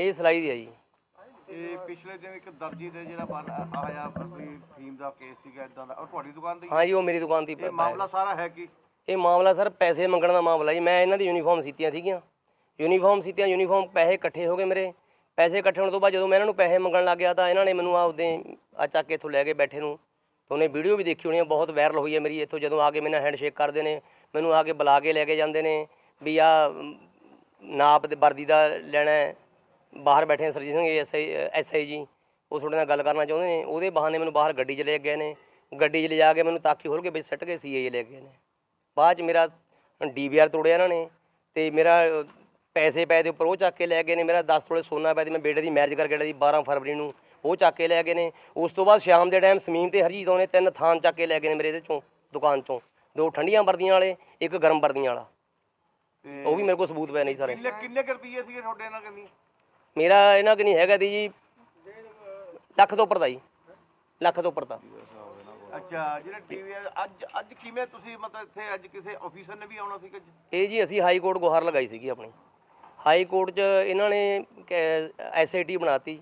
ਇਹ ਸਲਾਈ ਦੀ ਆ ਜੀ। ਇਹ ਪਿਛਲੇ ਦਿਨ ਇੱਕ ਦਰਜੀ ਦੇ ਜਿਹੜਾ ਆਇਆ ਕੋਈ ਫੀਮ ਦਾ ਕੇਸ ਸੀਗਾ ਇਦਾਂ ਦਾ ਉਹ ਤੁਹਾਡੀ ਦੁਕਾਨ ਤੇ ਹੀ? ਜੀ ਉਹ ਮੇਰੀ ਦੁਕਾਨ ਤੇ ਹੀ ਇਹ ਮਾਮਲਾ ਸਾਰਾ ਹੈ ਕੀ? ਇਹ ਮਾਮਲਾ ਸਰ ਪੈਸੇ ਮੰਗਣ ਦਾ ਮਾਮਲਾ ਜੀ। ਮੈਂ ਇਹਨਾਂ ਦੀ ਯੂਨੀਫਾਰਮ ਸੀਤੀਆਂ ਸੀਗੀਆਂ। ਯੂਨੀਫਾਰਮ ਸੀਤੀਆਂ ਯੂਨੀਫਾਰਮ ਪੈਸੇ ਇਕੱਠੇ ਹੋ ਗਏ ਮੇਰੇ। ਪੈਸੇ ਇਕੱਠੇ ਹੋਣ ਤੋਂ ਬਾਅਦ ਜਦੋਂ ਮੈਂ ਇਹਨਾਂ ਨੂੰ ਪੈਸੇ ਮੰਗਣ ਲੱਗ ਗਿਆ ਤਾਂ ਇਹਨਾਂ ਨੇ ਮੈਨੂੰ ਆਪਦੇ ਆ ਚੱਕ ਕੇ ਇੱਥੋਂ ਲੈ ਕੇ ਬੈਠੇ ਨੂੰ। ਉਹਨੇ ਵੀਡੀਓ ਵੀ ਦੇਖੀ ਹੋਣੀ ਹੈ ਬਹੁਤ ਵਾਇਰਲ ਹੋਈ ਹੈ ਮੇਰੀ। ਇੱਥੋਂ ਜਦੋਂ ਆ ਕੇ ਮੇਰੇ ਨਾਲ ਹੈਂਡਸ਼ੇਕ ਕਰਦੇ ਨੇ ਮੈਨੂੰ ਆ ਕੇ ਬੁਲਾ ਕੇ ਲੈ ਕੇ ਜਾਂਦੇ ਨੇ ਵੀ ਆ ਨਾਪ ਦੇ ਵਰਦੀ ਦਾ ਲੈਣਾ ਹੈ। ਬਾਹਰ ਬੈਠੇ ਨੇ ਸਰਜੀਤ ਸਿੰਘ ਐਸਆਈ ਐਸਆਈ ਜੀ। ਉਹ ਤੁਹਾਡੇ ਨਾਲ ਗੱਲ ਕਰਨਾ ਚਾਹੁੰਦੇ ਨੇ। ਉਹਦੇ ਬਹਾਨੇ ਮੈਨੂੰ ਬਾਹਰ ਗੱਡੀ 'ਚ ਲੈ ਗਏ ਨੇ। ਗੱਡੀ 'ਚ ਲਿਜਾ ਕੇ ਮੈਨੂੰ ਤਾਕੀ ਖੋਲ ਕੇ ਵਿੱਚ ਸੱਟ ਕੇ ਸੀਏ ਲੈ ਗਏ ਨੇ। ਬਾਅਦ 'ਚ ਮੇਰਾ ਡੀਵੀਆਰ ਤੋੜਿਆ ਇਹਨਾਂ ਨੇ ਤੇ ਮੇਰਾ ਪੈਸੇ ਪੈ ਦੇ ਉੱਪਰ ਉਹ ਚੱਕ ਕੇ ਲੈ ਗਏ ਨੇ। ਮੇਰਾ 10 ਤੋਲੇ ਸੋਨਾ ਪਿਆ ਤੇ ਮੈਂ ਬੇਟੇ ਦੀ ਮੈਰਿਜ ਕਰਕੇ ਜਿਹੜਾ ਸੀ 12 ਫਰਵਰੀ ਨੂੰ। ਉਹ ਚੱਕ ਕੇ ਲੈ ਗਏ ਨੇ। ਉਸ ਤੋਂ ਬਾਅਦ ਸ਼ਾਮ ਦੇ ਟਾਈਮ ਸਮੀਮ ਤੇ ਹਰਜੀਤ ਨੇ ਤਿੰਨ ਥਾਨ ਚੱਕ ਕੇ ਲੈ ਗਏ ਨੇ ਮੇਰੇ ਇਹਦੇ ਚੋਂ ਦੁਕਾਨ ਚੋਂ। ਦੋ ਠੰਡੀਆਂ ਵਰਦੀਆਂ ਵਾਲੇ ਇੱਕ ਗਰਮ ਵਰਦੀਆਂ ਵਾਲਾ। ਉਹ ਵੀ ਮੇਰੇ ਕੋਲ ਸਬੂਤ ਪਏ ਨਹੀਂ ਸਾਰੇ। ਕਿੰਨੇ ਕਿੰਨੇ ਰੁਪਏ ਸੀਗੇ ਤੁਹਾਡੇ ਨਾਲ ਕਹਿੰਦੀ? ਮੇਰਾ ਇਹਨਾਂ ਕਿ ਨਹੀਂ ਹੈਗਾ ਦੀ ਜੀ ਲੱਖ ਤੋਂ ਉੱਪਰ ਦਾ ਜੀ ਲੱਖ ਤੋਂ ਉੱਪਰ ਦਾ। ਅੱਛਾ ਜਿਹੜੇ ਟੀਵੀ ਅੱਜ ਅੱਜ ਕਿਵੇਂ ਤੁਸੀਂ ਮਤਲਬ ਇੱਥੇ ਅੱਜ ਕਿਸੇ ਆਫੀਸਰ ਨੇ ਵੀ ਆਉਣਾ ਸੀਗਾ ਜੀ? ਇਹ ਜੀ ਅਸੀਂ ਹਾਈ ਕੋਰਟ ਗੁਹਾਰ ਲਗਾਈ ਸੀਗੀ ਆਪਣੀ। ਹਾਈ ਕੋਰਟ 'ਚ ਇਹਨਾਂ ਨੇ ਐਸਆਈਟੀ ਬਣਾਤੀ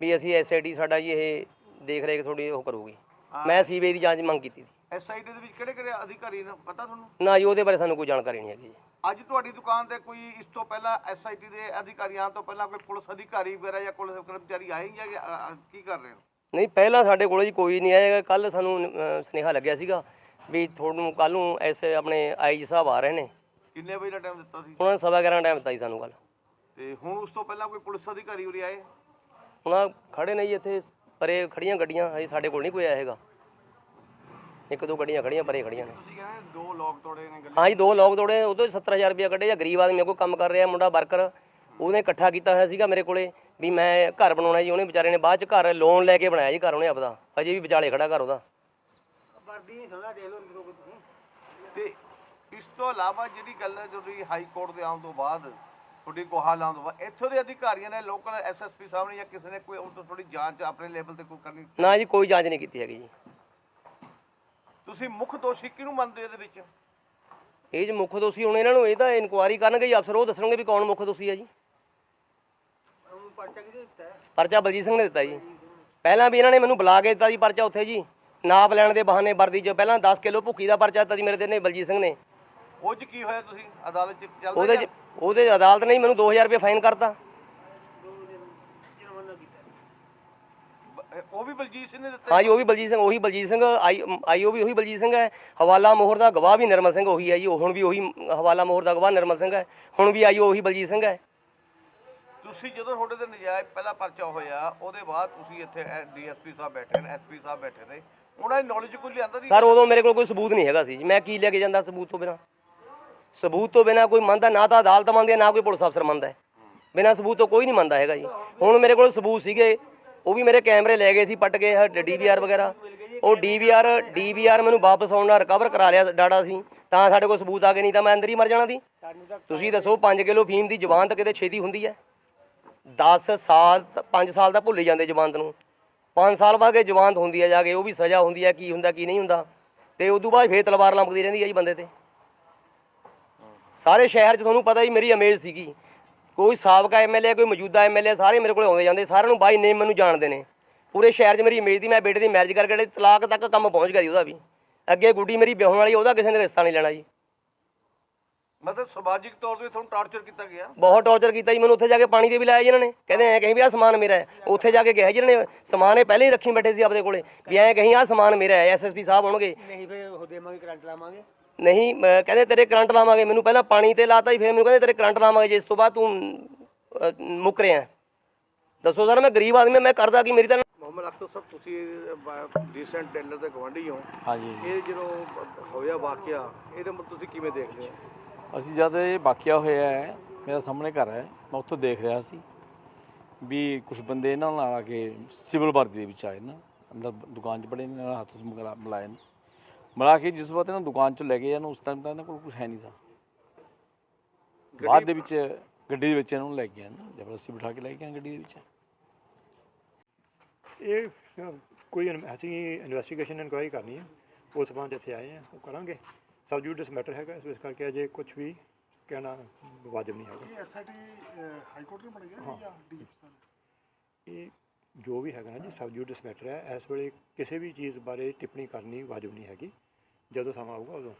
ਵੀ ਅਸੀਂ ਐਸਆਈਟੀ ਸਾਡਾ ਜੀ ਇਹ ਦੇਖ ਰੇਖ ਥੋੜੀ ਉਹ ਕਰੂਗੀ। ਮੈਂ ਸੀਬੀਆਈ ਦੀ ਜਾਂਚ ਮੰਗ ਕੀਤੀ ਸੀ। ਐਸਆਈਟੀ ਦੇ ਵਿੱਚ ਕਿਹੜੇ ਕਿਹੜੇ ਅਧਿਕਾਰੀ ਨੇ ਪਤਾ ਤੁਹਾਨੂੰ? ਨਾ ਜੀ ਉਹਦੇ ਬਾਰੇ ਸਾਨੂੰ ਕੋਈ ਜਾਣਕਾਰੀ ਨਹੀਂ ਹੈਗੀ ਜੀ। ਅੱਜ ਤੁਹਾਡੀ ਦੁਕਾਨ ਤੇ ਕੋਈ ਇਸ ਤੋਂ ਪਹਿਲਾਂ ਐਸਆਈਟੀ ਦੇ ਅਧਿਕਾਰੀ ਆਉਣ ਤੋਂ ਪਹਿਲਾਂ ਕੋਈ ਪੁਲਿਸ ਅਧਿਕਾਰੀ ਵਗੈਰਾ ਜਾਂ ਪੁਲਿਸ ਕਰਮਚਾਰੀ ਆਏ ਜਾਂ ਕਿ, ਅ, ਅ, ਕੀ ਕਰ ਰਹੇ ਹੋ? ਨਹੀਂ ਪਹਿਲਾਂ ਸਾਡੇ ਕੋਲ ਜੀ ਕੋਈ ਨਹੀਂ ਆਏਗਾ ਕੱਲ ਸਾਨੂੰ ਅ, ਸੁਨੇਹਾ ਲੱਗਿਆ ਸੀਗਾ ਵੀ ਤੁਹਾਨੂੰ ਕੱਲ ਨੂੰ ਐਸੇ ਆਪਣੇ ਆਈਜੀ ਸਾਹਿਬ ਆ ਰਹੇ ਨੇ। ਕਿੰਨੇ ਵਜੇ ਦਾ ਟਾਈਮ ਦਿੱਤਾ ਸੀ? ਉਹਨਾਂ ਨੇ ਸਵਾ 11 ਟਾਈਮ ਦਿੱਤਾ ਜੀ ਸਾਨੂੰ ਕੱਲ ਤੇ ਹੁਣ ਉਸ ਤੋਂ ਪਹਿਲਾਂ ਕੋਈ ਪੁਲਿਸ ਅਧਿਕਾਰੀ ਉਰੇ ਆਏ? ਉਹਨਾਂ ਖੜੇ ਨੇ ਜੀ ਇੱਥੇ ਪਰੇ ਖੜੀਆਂ ਗੱਡੀਆਂ ਹਜੇ ਸਾਡੇ ਕੋਲ ਨਹੀਂ ਕੋਈ ਆਇਆ ਹੈਗਾ। ਇੱਕ ਦੋ ਗੱਡੀਆਂ ਖੜੀਆਂ ਪਰੇ ਖੜੀਆਂ ਨੇ। ਤੁਸੀਂ ਕਹਿੰਦੇ ਦੋ ਲੋਕ ਤੋੜੇ ਨੇ ਹਾਂ ਜੀ ਦੋ ਲੋਕ ਤੋੜੇ ਉਹਦੇ 70000 ਰੁਪਏ ਕੱਢੇ ਜਾਂ ਗਰੀਬ ਆਦਮੀ ਕੋਈ ਕੰਮ ਕਰ ਰਿਹਾ ਮੁੰਡਾ ਵਰਕਰ। ਉਹਨੇ ਇਕੱਠਾ ਕੀਤਾ ਹੋਇਆ ਸੀਗਾ ਮੇਰੇ ਕੋਲੇ ਵੀ ਮੈਂ ਘਰ ਬਣਾਉਣਾ ਜੀ ਉਹਨੇ ਵਿਚਾਰੇ ਨੇ ਬਾਅਦ ਚ ਘਰ ਲੋਨ ਲੈ ਕੇ ਬਣਾਇਆ ਜੀ ਘਰ ਉਹਨੇ ਆਪਦਾ। ਹਜੇ ਵੀ ਵਿਚਾਲੇ ਖੜਾ ਘਰ ਉਹਦਾ। ਤੇ ਇਸ ਤੋਂ ਇਲਾਵਾ ਜਿਹੜੀ ਗੱਲ ਹੈ ਜਿਹੜੀ ਹਾਈ ਕੋਰਟ ਦੇ ਆਉਣ ਤੋਂ ਬਾਅਦ ਤੁਹਾਡੀ ਗੁਹਾਲ ਆਉਣ ਤੋਂ ਬਾਅਦ ਇੱਥੋਂ ਦੇ ਅਧਿਕਾਰੀਆਂ ਨੇ ਲੋਕਲ ਐਸਐਸਪੀ ਸਾਹਿਬ ਨੇ ਜਾਂ ਕਿਸੇ ਨੇ ਕੋਈ ਉਹ ਤੋਂ ਥੋੜੀ ਜਾਂਚ ਆਪਣੇ ਲੈਵਲ ਤੇ ਕੋਈ ਕਰਨੀ ਨਾ ਜੀ ਕੋਈ ਜਾਂਚ ਨਹੀਂ ਕੀਤੀ ਹੈਗੀ ਜੀ। ਤੁਸੀਂ ਮੁੱਖ ਦੋਸ਼ੀ ਕਿਹਨੂੰ ਮੰਨਦੇ ਹੋ ਇਹਦੇ ਵਿੱਚ? ਇਹ ਜੀ ਮੁੱਖ ਦੋਸ਼ੀ ਹੁਣ ਇਹਨਾਂ ਨੂੰ ਇਹ ਤਾਂ ਇਨਕੁਆਰੀ ਕਰਨਗੇ ਜੀ ਅਫਸਰ ਉਹ ਦੱਸਣਗੇ ਵੀ ਕੌਣ ਮੁੱਖ ਦੋਸ਼ੀ ਹੈ ਜੀ। ਪਰਚਾ ਬਲਜੀਤ ਸਿੰਘ ਨੇ ਦਿੱਤਾ ਜੀ। ਪਹਿਲਾਂ ਵੀ ਇਹਨਾਂ ਨੇ ਮੈਨੂੰ ਬੁਲਾ ਕੇ ਦਿੱਤਾ ਜੀ ਪਰਚਾ ਉੱਥੇ ਜੀ। ਨਾਪ ਲੈਣ ਦੇ ਬਹਾਨੇ ਵਰਦੀ 'ਚ ਪਹਿਲਾਂ 10 ਕਿਲੋ ਭੁੱਕੀ ਦਾ ਪਰਚਾ ਦਿੱਤਾ ਜੀ ਮੇਰੇ ਤੇ ਨੇ ਬਲਜੀਤ ਸਿੰਘ ਨੇ। ਉਹ 'ਚ ਕੀ ਹੋਇਆ ਤੁਸੀਂ? ਅਦਾਲਤ 'ਚ ਚੱਲਦਾ ਉਹਦੇ 'ਚ ਉਹਦੇ ਅਦਾਲਤ ਨੇ ਜੀ ਮੈਨੂੰ 2000 ਰੁਪਏ ਫਾਈਨ ਕਰਤਾ। ਉਹ ਵੀ ਬਲਜੀਤ ਸਿੰਘ ਨੇ ਦਿੱਤਾ ਉਹ ਵੀ ਬਲਜੀਤ ਸਿੰਘ ਉਹੀ ਬਲਜੀਤ ਸਿੰਘ ਆਈ ਆਈਓ ਵੀ ਉਹੀ ਬਲਜੀਤ ਸਿੰਘ ਹੈ। ਹਵਾਲਾ ਮੋਹਰ ਦਾ ਗਵਾਹ ਵੀ ਨਿਰਮਲ ਸਿੰਘ ਉਹੀ ਹੈ ਜੀ ਉਹ ਹੁਣ ਵੀ ਉਹੀ ਹਵਾਲਾ ਮੋਹਰ ਦਾ ਗਵਾਹ ਨਿਰਮਲ ਸਿੰਘ ਹੈ। ਹੁਣ ਵੀ ਆਈਓ ਉਹੀ ਬਲਜੀਤ ਸਿੰਘ ਹੈ। ਤੁਸੀਂ ਜਦੋਂ ਤੁਹਾਡੇ ਤੇ ਨਜਾਇਜ਼ ਪਹਿਲਾ ਪਰਚਾ ਹੋਇਆ ਉਹਦੇ ਬਾਅਦ ਤੁਸੀਂ ਇੱਥੇ ਡੀਐਸਪੀ ਸਾਹਿਬ ਬੈਠੇ ਨੇ ਐਸਪੀ ਸਾਹਿਬ ਬੈਠੇ ਨੇ। ਉਹਨਾਂ ਦੀ ਨੌਲੇਜ ਕੋਈ ਲਿਆਂਦਾ ਸੀ? ਸਰ ਉਦੋਂ ਮੇਰੇ ਕੋਲ ਕੋਈ ਸਬੂਤ ਨਹੀਂ ਹੈਗਾ ਸੀ ਮੈਂ ਕੀ ਲੈ ਕੇ ਜਾਂਦਾ ਸਬੂਤ ਤੋਂ ਬਿਨਾ? ਸਬੂਤ ਤੋਂ ਬਿਨਾ ਕੋਈ ਮੰਨਦਾ ਨਾ ਤਾਂ ਅਦਾਲਤ ਮੰਨਦੀ ਨਾ ਕੋਈ ਪੁਲਿਸ ਅਫਸਰ ਮੰਨਦਾ ਹੈ। ਬਿਨਾ ਸਬੂਤ ਤੋਂ ਕੋਈ ਨਹੀਂ ਮੰਨਦਾ ਹੈਗਾ ਜੀ। ਹੁਣ ਮੇਰੇ ਕੋਲ ਸਬੂਤ ਸੀਗੇ ਉਹ ਵੀ ਮੇਰੇ ਕੈਮਰੇ ਲੈ ਗਏ ਸੀ, ਪੱਟ ਕੇ ਡੀਵੀਆਰ ਵਗੈਰਾ। ਉਹ ਡੀਵੀਆਰ ਡੀਵੀਆਰ ਮੈਨੂੰ ਵਾਪਸ ਆਉਣ ਨਾਲ ਰਿਕਵਰ ਕਰਾ ਲਿਆ ਡਾਟਾ ਸੀ, ਤਾਂ ਸਾਡੇ ਕੋਲ ਸਬੂਤ ਆ ਗਏ, ਨਹੀਂ ਤਾਂ ਮੈਂ ਅੰਦਰ ਹੀ ਮਰ ਜਾਣਾ ਦੀ ਤੁਸੀਂ ਦੱਸੋ 5 ਕਿਲੋ ਫੀਮ ਦੀ ਜ਼ਬਾਨ ਤਾਂ ਕਿਤੇ ਛੇਤੀ ਹੁੰਦੀ ਹੈ? 10 ਸਾਲ 5 ਸਾਲ ਦਾ ਭੁੱਲ ਜਾਂਦੇ ਜ਼ਬਾਨਤ ਨੂੰ। 5 ਸਾਲ ਬਾਅਦ ਕੇ ਜ਼ਬਾਨਤ ਹੁੰਦੀ ਹੈ ਜਾ ਕੇ, ਉਹ ਵੀ ਸਜ਼ਾ ਹੁੰਦੀ ਹੈ, ਕੀ ਹੁੰਦਾ, ਕੀ ਨਹੀਂ ਹੁੰਦਾ। ਤੇ ਤੋਂ ਬਾਅਦ ਫੇਰ ਤਲਵਾਰ ਲੰਮਕਦੀ ਰਹਿੰਦੀ ਹੈ ਜੀ ਬੰਦੇ ਤੇ। ਸਾਰੇ ਸ਼ਹਿਰ 'ਚ ਤੁਹਾਨੂੰ ਪਤਾ ਹੀ ਮੇਰੀ ਅਮੇਜ਼ ਸੀਗੀ। ਕੋਈ ਸਾਬਕਾ ਐਮਐਲਏ ਕੋਈ ਮੌਜੂਦਾ ਐਮਐਲਏ ਸਾਰੇ ਮੇਰੇ ਕੋਲ ਆਉਂਦੇ ਜਾਂਦੇ ਸਾਰਿਆਂ ਨੂੰ ਬਾਈ ਨੇਮ ਮੈਨੂੰ ਜਾਣਦੇ ਨੇ। ਪੂਰੇ ਸ਼ਹਿਰ 'ਚ ਮੇਰੀ ਇਮੇਜ ਦੀ ਮੈਂ ਬੇਟੇ ਦੀ ਮੈਰਿਜ ਕਰਕੇ ਜਿਹੜੇ ਤਲਾਕ ਤੱਕ ਕੰਮ ਪਹੁੰਚ ਗਿਆ ਜੀ ਉਹਦਾ ਵੀ। ਅੱਗੇ ਗੁੱਡੀ ਮੇਰੀ ਵਿਆਹਣ ਵਾਲੀ ਉਹਦਾ ਕਿਸੇ ਨੇ ਰਿਸ਼ਤਾ ਨਹੀਂ ਲੈਣਾ ਜੀ। ਮਤਲਬ ਸਮਾਜਿਕ ਤੌਰ ਤੇ ਤੁਹਾਨੂੰ ਟਾਰਚਰ ਕੀਤਾ ਗਿਆ? ਬਹੁਤ ਟੌਰਚਰ ਕੀਤਾ ਜੀ ਮੈਨੂੰ ਉੱਥੇ ਜਾ ਕੇ ਪਾਣੀ ਦੇ ਵੀ ਲਾਇਆ ਜੀ ਇਹਨਾਂ ਨੇ। ਕਹਿੰਦੇ ਐ ਕਹੀਂ ਵੀ ਆਹ ਸਮਾਨ ਮੇਰਾ ਹੈ। ਉੱਥੇ ਜਾ ਕੇ ਕਿਹਾ ਜੀ ਇਹਨਾਂ ਨੇ ਸਮਾਨ ਇਹ ਪਹਿਲੇ ਹੀ ਰੱਖੀ ਬੈਠੇ ਸੀ ਆਪਦੇ ਕੋਲੇ। ਵੀ ਐ ਕਹੀਂ ਆਹ ਸਮਾਨ ਮੇਰਾ ਹੈ ਐਸਐਸਪੀ ਸਾਹਿਬ ਹੋਣਗੇ ਨਹੀਂ ਫਿਰ ਉਹ ਦੇਵਾਂਗੇ ਕਰੰਟ ਲਾਵਾਂਗੇ। ਨਹੀਂ ਮੈਂ- ਕਹਿੰਦੇ ਤੇਰੇ ਕਰੰਟ ਲਾਵਾਂਗੇ। ਮੈਨੂੰ ਪਹਿਲਾਂ ਪਾਣੀ ਤੇ ਲਾਤਾ ਜੀ ਫਿਰ ਮੈਨੂੰ ਕਹਿੰਦੇ ਤੇਰੇ ਕਰੰਟ ਲਾਵਾਂਗੇ ਜੇ। ਇਸ ਤੋਂ ਬਾਅਦ ਤੂੰ ਅਹ, ਮੁੱਕ ਰਿਹਾ। ਦੱਸੋ ਸਰ ਮੈਂ ਗਰੀਬ ਆਦਮੀ ਹਾਂ, ਮੈਂ ਕਰਦਾ ਕੀ? ਮੇਰੀ ਤਾਂ ਮੁਹੰਮਦ ਅਖਤਰ ਸਾਹਿਬ ਤੁਸੀਂ ਰੀਸੈਂਟ ਟੈਂਡਰ ਦੇ ਗਵਾਂਢੀ ਹੋ। ਹਾਂਜੀ। ਇਹ ਜਦੋਂ ਹੋਇਆ ਵਾਕਿਆ ਇਹਦੇ ਮਤਲਬ ਤੁਸੀਂ ਕਿਵੇਂ ਦੇਖਦੇ ਹੋ? ਅਸੀਂ ਜਦ ਇਹ ਵਾਕਿਆ ਹੋਇਆ ਹੈ ਮੇਰਾ ਸਾਹਮਣੇ ਘਰ ਹੈ ਮੈਂ ਉੱਥੋਂ ਦੇਖ ਰਿਹਾ ਸੀ ਵੀ ਕੁਝ ਬੰਦੇ ਇਹਨਾਂ ਨਾਲ ਆ ਕੇ ਸਿਵਲ ਵਰਦੀ ਦੇ ਵਿੱਚ ਆਏ ਨਾ। ਅੰਦਰ ਦੁਕਾਨ 'ਚ ਬੜੇ ਨੇ ਨਾਲ ਹੱਥ ਮਿਲਾ ਮਿਲਾਏ ਨੇ। ਮਿਲਾ ਕੇ ਜਿਸ ਵਕਤ ਇਹਨਾਂ ਦੁਕਾਨ 'ਚ ਲੈ ਗਏ ਇਹਨੂੰ ਉਸ ਟਾਈਮ ਤਾਂ ਇਹਨਾਂ ਕੋਲ ਕੁਝ ਹੈ ਨਹੀਂ ਸੀ। ਬਾਅਦ ਦੇ ਵਿੱਚ ਗੱਡੀ ਦੇ ਵਿੱਚ ਇਹਨਾਂ ਨੂੰ ਲੈ ਕੇ ਆਏ ਨਾ ਜ਼ਬਰਦਸਤੀ ਬਿਠਾ ਕੇ ਲੈ ਕੇ ਆਏ ਗੱਡੀ ਦੇ ਵਿੱਚ। ਇਹ ਕੋਈ ਅਸੀਂ ਇਨਵੈਸਟੀਗੇਸ਼ਨ ਇਨਕੁਆਇਰੀ ਕਰਨੀ ਹੈ ਉਸ ਸੰਬੰਧ ਇੱਥੇ ਆਏ ਆ ਉਹ ਕਰਾਂਗੇ। ਸਬਜੂਡਿਸ ਮੈਟਰ ਹੈਗਾ ਇਸ ਕਰਕੇ ਅਜੇ ਕੁਝ ਵੀ ਕਹਿਣਾ ਵਾਜਬ ਨਹੀਂ ਹੈਗਾ। ਇਹ ਐਸਆਈਟੀ ਹਾਈ ਕੋਰਟ ਨੇ ਬਣਾਈ ਹੈ। ਜਾਂ ਇਹ ਜੋ ਵੀ ਹੈਗਾ ਨਾ ਜੀ ਸਬ ਜੂਡਿਸ ਮੈਟਰ ਹੈ। ਇਸ ਵੇਲੇ ਕਿਸੇ ਵੀ ਚੀਜ਼ ਬਾਰੇ ਟਿੱਪਣੀ ਕਰਨੀ ਵਾਜਬ ਨਹੀਂ ਹੈਗੀ। ਜਦੋਂ ਸਮਾਂ ਆਊਗਾ ਉਦੋਂ